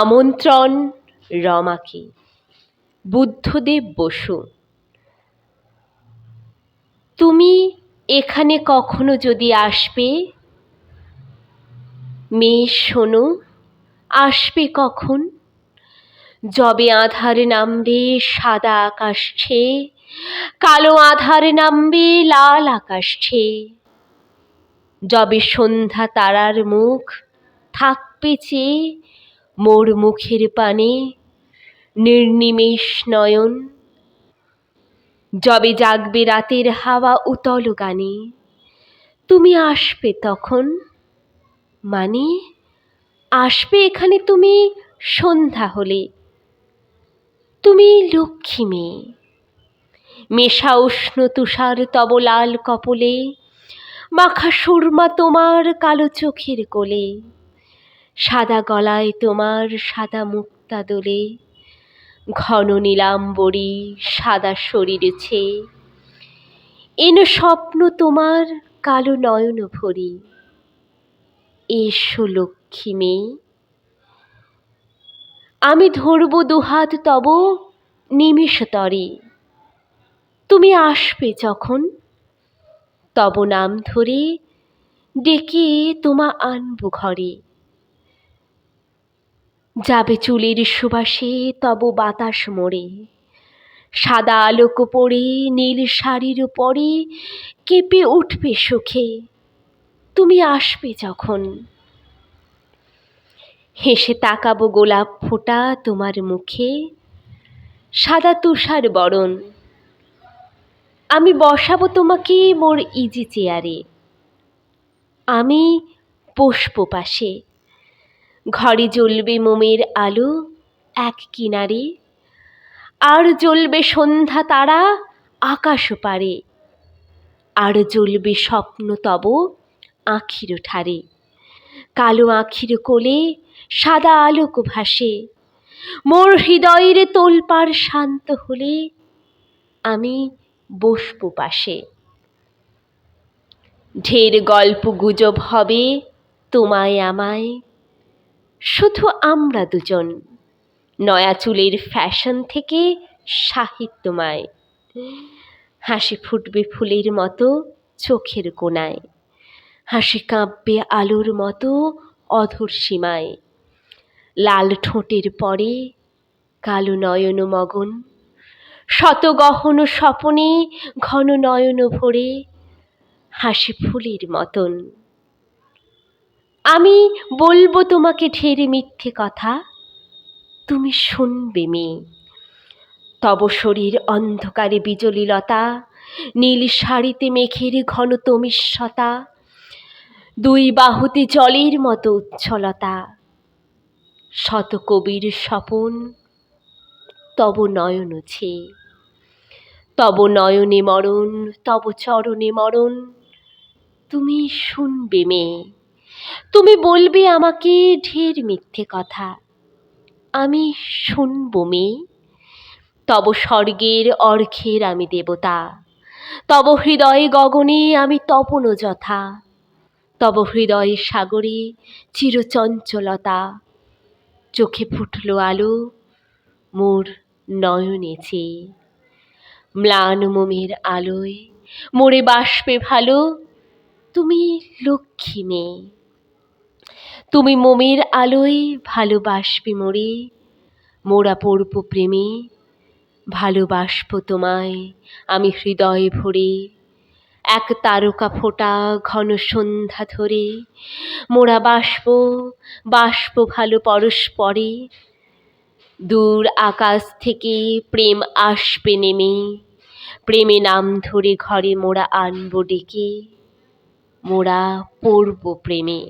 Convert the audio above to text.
আমন্ত্রণ, রমাকে। বুদ্ধদেব বসু, তুমি এখানে কখনো যদি আসবে? মেয়ে, শোনো, আসবে কখন? যবে আধার নামবে, সাদা আকাশ ছেয়ে কালো আধার নামবে, লাল আকাশ ছেয়ে যবে সন্ধ্যা তারার মুখ থাকবে চেয়ে মোর মুখের পানে নির্নিমেষ নয়ন। যবে জাগবে রাতের হাওয়া উতল গানে, তুমি আসবে তখন? মানে আসবে এখানে তুমি সন্ধ্যা হলে। তুমি লক্ষ্মী মেয়ে। মেশা উষ্ণ তুষার তব লাল কপলে, মাখা সুরমা তোমার কালো চোখের কোলে। সাদা গলায় তোমার সাদা মুক্তা দোলে, ঘন নীলাম্বরী সাদা শরীর ছেয়ে। এন স্বপ্ন তোমার কালো নয়ন ভরি। এসো লক্ষ্মী মেয়ে। আমি ধরব দুহাত তব নিমেষতরে তুমি আসবে যখন, তব নাম ধরে ডেকে তোমা আনব ঘরে। যাবে চুলের সুবাসে, তব বাতাস মোড়ে। সাদা আলোক পড়ে, নীল শাড়ির পরে কেঁপে উঠবে সুখে। তুমি আসবে যখন। হেসে তাকাবো গোলাপ ফোঁটা তোমার মুখে। সাদা তুষার বরণ। আমি বসাবো তোমাকে মোর ইজি চেয়ারে আমি বসবো পাশে। ঘরে জ্বলবে মোমের আলো এক কিনারে। আর জ্বলবে সন্ধ্যা তারা আকাশ পারে। আর জ্বলবে স্বপ্ন তব আখির ঠারে কালো আখির কোলে সাদা আলোক ভাসে। মোর হৃদয়ের তোলপাড় শান্ত হলে আমি বসবো পাশে। ঢের গল্প গুজব হবে তোমায় আমায়। শুধু আমরা দুজন। নয়া চুলের ফ্যাশন থেকে সাহিত্যময়। হাসি ফুটবে ফুলের মতো চোখের কোনায় হাসি কাঁপবে আলোর মতো অধর সীমায়। লাল ঠোঁটের পরে কালো নয়ন মগন। শত গহন স্বপনে ঘন নয়ন ভরে হাসি ফুলের মতন। আমি বলব তোমাকে ঢের মিথ্যে কথা। তুমি শুনবে মেয়ে। তব শরীর অন্ধকারে বিজলীলতা, নীল শাড়িতে মেঘের ঘন তমিষ্যতা দুই বাহুতে জলের মতো উচ্ছলতা। শত কবির স্বপন, তব নয়ন ছে। তব নয়নে মরণ, তব চরণে মরণ। তুমি শুনবে মেয়ে। তুমি বলবে আমাকে ঢের মিথ্যে কথা। আমি শুনব মেয়ে। তব স্বর্গের অর্ঘের আমি দেবতা। তব হৃদয়ে গগনে আমি তপন যথা। তব হৃদয়ে সাগরে চিরচঞ্চলতা। চোখে ফুটল আলো মোর নয়নে চেয়ে। ম্লান মোমের আলোয় মোরে বাসবে ভালো। তুমি লক্ষ্মী মেয়ে। তুমি মোমের আলোয় ভালোবাসবে মোরে। মোরা পড়ব প্রেমে, ভালোবাসব তোমায় আমি হৃদয় ভরে। এক তারকা ফোটা ঘন সন্ধ্যা ধরে, মোরা বাসব বাসব ভালো পরস্পরে। দূর আকাশ থেকে প্রেম আসবে নেমে, প্রেমে নাম ধরে ঘরে মোরা আনব ডেকে, মোরা পড়ব প্রেমে।